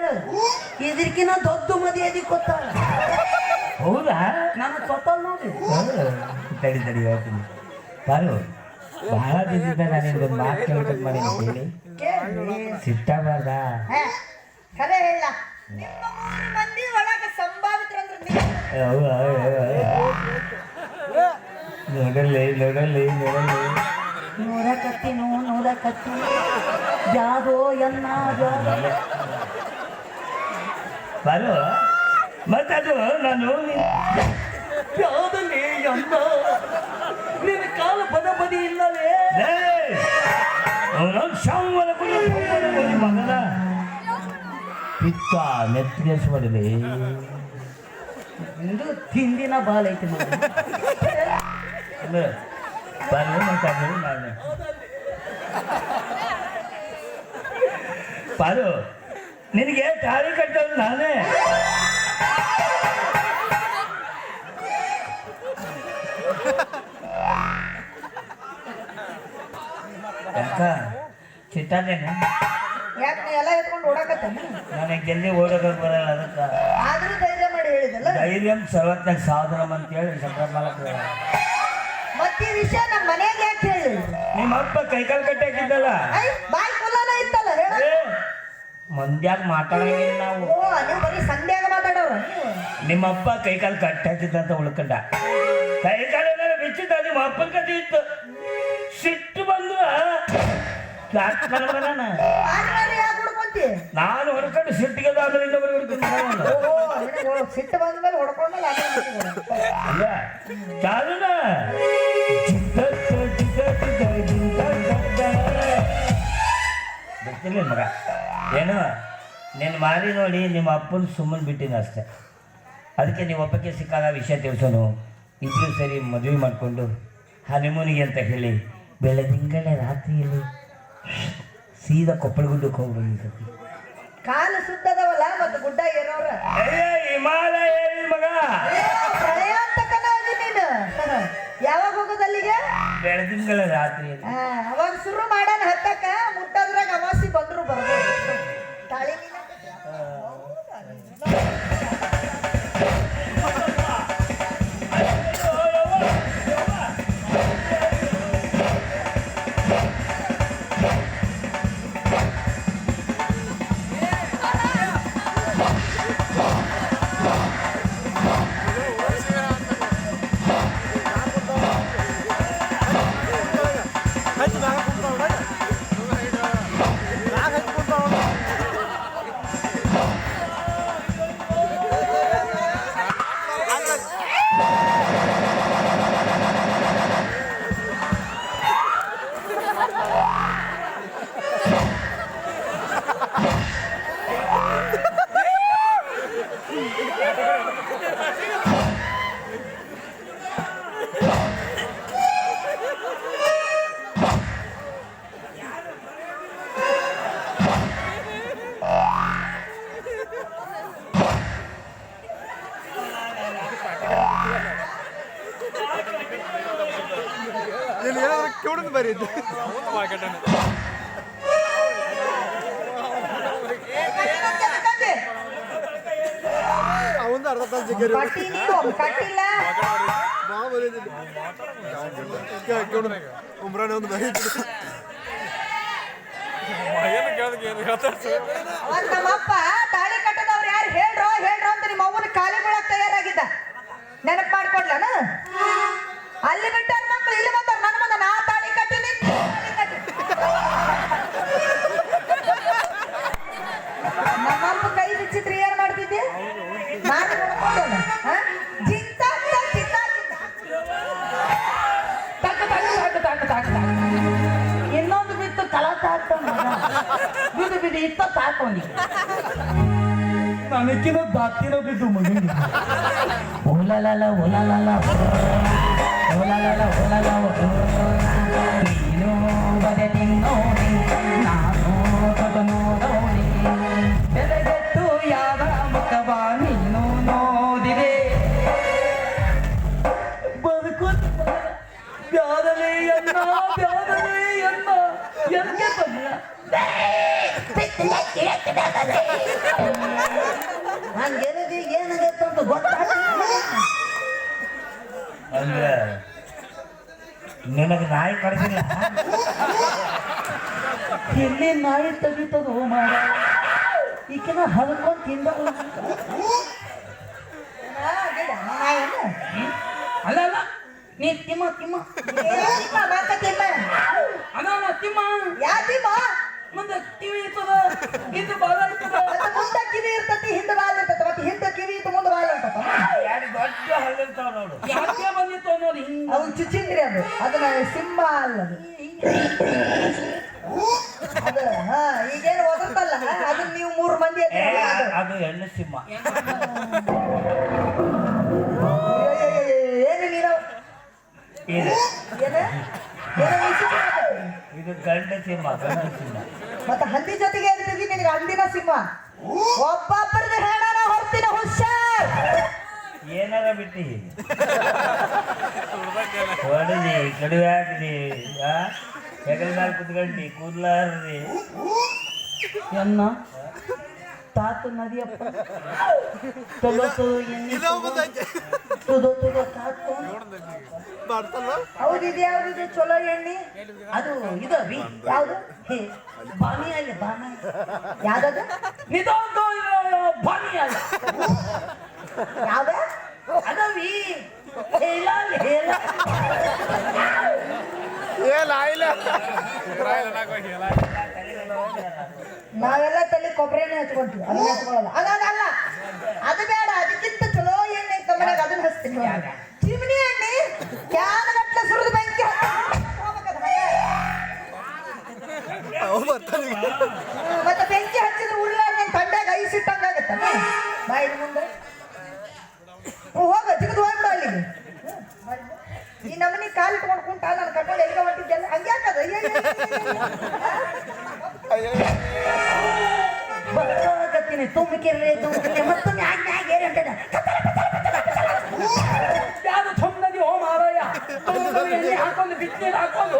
ಹೇಳು ಇದಕ್ಕಿನ ದೊಡ್ಡ ಮದಿ ಗೊತ್ತಾಳ ಹೌದಾ? ನಾನು ತೊತ್ತಲ್ ನೋಡಿ. ತಡಿ ತಡಿ ಹೇಳ್ತೀನಿ. ಬಾರು ಬಹಳ ದಿನದಿಂದ ನಾನು ಒಂದು ಮಾತು ಕೇಳ್ಬೇಕು ಮಾಡಿ ಹೇಳಿ. ಸಿಟ್ಟಬಾರ್ದ ಖರೆ ಹೇಳ. ನಿಮ್ಮ ಮೂರು ಮಂದಿ ಒಳಗ ಸಂಭಾವಿತರಂದ್ರೆ ನೋಡಲ್ಲಿ ನೋಡಲ್ಲಿ ನೋಡಲ್ಲಿ. ನೂರ ಕತ್ತಿನೂ ನೂರ ಕತ್ತಿ ಜಾದೋ ಎನ್ನ ಜಾದೋ ಬಾರು. ಮತ್ತದು ನಾನು ಯಾವುದಲ್ಲಿ ಎನ್ನ ನಿನ್ನ ಕಾಲ ಪದ ಬದಿ ಇಲ್ಲವೇ? ಶಾಮಲ ಮಗನ. ಪಿತ್ತ ನೆತ್ತಿಗೆಸ್ಬಾರ್ದು ಇಂದು ತಿಂದಿನ ಬಾಲ್ ಐತಿ ಮಗ ಬಾರು ಮಾತಾಡಿ ನಾನು ಬಾರು ನಿನಗೆ ತಾಳಿ ಕಟ್ಟೋದು ನಾನೇ. ಅಕ್ಕ ಚಿಟ್ಟಾನೇನು ಯಾಕೆ ನೀ ಎಲ್ಲ ಎತ್ಕೊಂಡು ಓಡಾಕತ್ತೇನೆ ನನಗೆ ಜಲ್ದಿ ಓಡೋಕೆ ಬರಲ್ಲ ಅದಕ್ಕೆ. ಆದರೂ ಧೈರ್ಯ ಮಾಡಿ ಹೇಳಿದಲ್ಲ? ಧೈರ್ಯಂ ಸರ್ವಜ್ಞ ಸಾಧನಂ ಅಂತೇಳಿ ಸಂಕ್ರಮಣಕ್ಕೆ ಮತ್ತೆ ಈ ವಿಷಯ ನಮ್ಮ ಮನೆಗೆ ಯಾಕೆ ಹೇಳಿ ನಿಮ್ಮ ಅಪ್ಪ ಕೈಕಾಲು ಕಟ್ಟಿ ಹಾಕಿದ್ದಲ್ಲ ಬಾಯ್ ಕುಲಾನ ಇತ್ತಲ್ಲ ಹೇಳ. ಮಂದ್ಯಾಗ ಮಾತಾಡಂಗಿಲ್ಲ ನಾವು. ಓ ನೀವು ಬರೀ ಸಂಧ್ಯಾಗ ಮಾತಾಡೋರು ನೀವು. ನಿಮ್ಮ ಅಪ್ಪ ಕೈಕಾಲು ಕಟ್ಟಿ ಅಂತ ಉಳ್ಕೊಂಡ. ಕೈಕಾಲು ಏನಾರ ಬಿಚ್ಚಿದ್ದ ನಿಮ್ಮ ಅಪ್ಪನ ಕತೆ ಇತ್ತು. ಸಿಟ್ಟು ಬಂದ್ರ ನಾನು? ಆದ್ಮೇಲೆ ಯಾಕೆ ಹುಡ್ಕೊಂತಿ? ನಾನು ಹೊಡ್ಕೊಂಡು ಸಿಟ್ಟಿಗೆ ಆಮೇಲೆ ಇನ್ನೊಬ್ರು ಹಿಡ್ಕೊಂಡು ಓ ನಿನಗೆ ಓ- ಸಿಟ್ಟು ಬಂದ ಮೇಲೆ ಹೊಡ್ಕೊಂಡ್ಮೇಲೆ. ಅಲ್ಲ ಚಾಲುನ. ಮಗ. ಏನು ನಿನ್ನ ಮಾರಿ ನೋಡಿ ನಿಮ್ಮ ಅಪ್ಪನ ಸುಮ್ಮನೆ ಬಿಟ್ಟಿನ ಅಷ್ಟೆ. ಅದಕ್ಕೆ ನೀವು ಒಪ್ಪಕ್ಕೆ ಸಿಕ್ಕಾಗ ವಿಷಯ ತಿಳಿಸೋನು. ಇಬ್ಬರು ಸರಿ ಮದುವೆ ಮಾಡಿಕೊಂಡು ಹನಿಮೂನಿಗೆ ಅಂತ ಹೇಳಿ ಬೆಳದಿಂಗಳೇ ರಾತ್ರಿಯಲ್ಲಿ ಸೀದಾ ಕೊಪ್ಪಳ ಗುಡ್ಡಕ್ಕೆ ಹೋಗ್ಬೋದು ಕಾಲು ಸುತ್ತದವಲ್ಲ ಮತ್ತು ಗುಡ್ಡ ಏರೋರ? ಅಯ್ಯ ಹಿಮಾಲಯ ಮಗ. ಯಾವಾಗ ಹೋಗೋದಲ್ಲಿಗೆ ಬೆಳದಿಂಗಳ ರಾತ್ರಿಯಲ್ಲಿ. ಆ, ಅವಾಗ ಶುರು ಮಾಡೋಣ ಹತ್ತಕ್ಕ. ಮುಟ್ಟದ್ರಾಗ ಅಮಾಸಿ ಬಂದ್ರು ಬರ್ಬೋದು. ಇಲ್ಲಿ ಏನಾದ್ರು ಕಿವುಡನ್ ಬರೀ ಅವಂದ ಅರ್ಧ ತಾಸು ಜಿಗ್ಗರಿ ಕಟ್ಟಿ ನೀವು ಕಟ್ಟಿಲ್ಲ ಬಾ ಬರೀದಿಲ್ಲ ಕಿವುಡನ್ ಉಮ್ರಾನೆ ಒಂದು ಬರೀ ಅವತ್ ನಮ್ಮಪ್ಪ ತಾಳಿ ಕಟ್ಟದವ್ರು ಬಿಚ್ಚಿದ್ರೆ ಏನ್ ಮಾಡ್ತಿದ್ದೆ? ನಾನು ಜಿಂತ ತಕ್ಕ ಇನ್ನೊಂದು ಬಿತ್ತು ಕಲಾತ ಹಾಕ್ತಾನ ಬಿಡು ಬಿಡು ಇತ್ತ ತಾಕೊಂಡಿ ನನಗಿನ ದಾತಿನ ಬಿದ್ದು ಮಗನಿಗೆ ಓಲಲಲ ಓಲಲಲ ಓಲಲಲ ಓಲಲ ನೀನು ಬರದಿ ನೋಡಿ ನಾನು ನಿನಗೆ ನಾಯಿ ಕಡ್ದಿಲ್ಲ ಎಲ್ಲಿ ನಾಯಿ ತೆಗಿತದು ಮಾಡ ಈಕಿನ ಹಲ್ಕೊಂಡು ನಾಯೇನು? ಅಲ್ಲ. ಅಲ್ಲ ನೀ ತಿಮ್ಮ ತಿಮ್ಮ. ತಿಮ್ಮ, ತಿಮ್ಮ. ಯಾ ತಿಮ್ಮ? ಚುಚ್ಚಿಂದ್ರಿ ಅದು. ಅದನ್ನ ಸಿಂಹ ಅಲ್ಲದು. ಅದು ಹಾ ಈಗೇನು ಒದರ್ತಲ್ಲ ಅದನ್ನ ನೀವು ಮೂರು ಮಂದಿ ಏ, ಅದು. ಎಳ್ಳು ಹೆಣ್ಣು ಸಿಂಹ ಏನು ನೀನು? ಇದು. ಏನು? ಏನು ವಿಚಿತ್ರ ಮಾತಾಡ್ತಿ? ಇದು ಗಂಡ ಸಿಂಹ ಗಂಡ ಸಿಂಹ. ಮತ್ತೆ ಹಂದಿ ಜೊತೆಗೆ ಇರ್ತಿದ್ವಿ ನಿನಗೆ ಹಂದಿನ ಸಿಂಹ. ಒಬ್ಬೊಬ್ಬರದ ಹೇಳೋಣ ಹೊರ್ತಿನ ಹುಷಾರ್. ಏನಾರ ಬಿಟ್ಟಿ ಹೊಡದಿ ಕಡಿವೆ ಹಾಕಿದಿ ಹೆಗಲ ಮೇಲೆ ಕುತ್ಕೊಂಡಿ ಕೂದ್ಲಾರ್ರಿ. ಎನ್ನ? ತಾತ ನದಿಯಪ್ಪ ಎಣ್ಣೆ ತುದೋ ತಾತು. ಮಾಡ್ತಲ್ಲ ಚಲೋ ಎಣ್ಣೆ? ಅದು ಇದು ರೀ. ಯಾವ್ದು? ಬಾನಿ ಅಲ್ಲ ಬಾನಿ ಯಾವ್ದದು? ನಿದೋದು ಬಾನಿ ಅಲ್ಲ. ಯಾವ್ದ ಅದವಿ ಹೇಳ ನಾವೆಲ್ಲ ತಲೆ ಕೊಬ್ಬರಿನೇ ಹಚ್ಕೊಂತೀವಿ ಅದನ್ನ ಹಚ್ಕೊಳ್ಳಲ್ಲ ಅಲ್ಲ ಅಲ್ಲ ಅಲ್ಲ ಅದು ಬೇಡ ಅದಕ್ಕಿಂತ ಚಲೋ ಎಣ್ಣೆ ಐತೆ ಅದನ್ನ ಹಚ್ತೀನಿ ಕರ್ಕೊಂಡು ಎಲ್ಲಿಗೆ ಹೊಂಟಿದ್ದೆಲ್ಲ ಹಂಗೆ ಹಾಕದು ಏನ್ ಅಂತದ ಯಾರು ಓ ಮಾರಾಯ ಎಣ್ಣೆ ಹಾಕೊಂಡು ಬಿಸಿನೀರು ಹಾಕೊಂಡು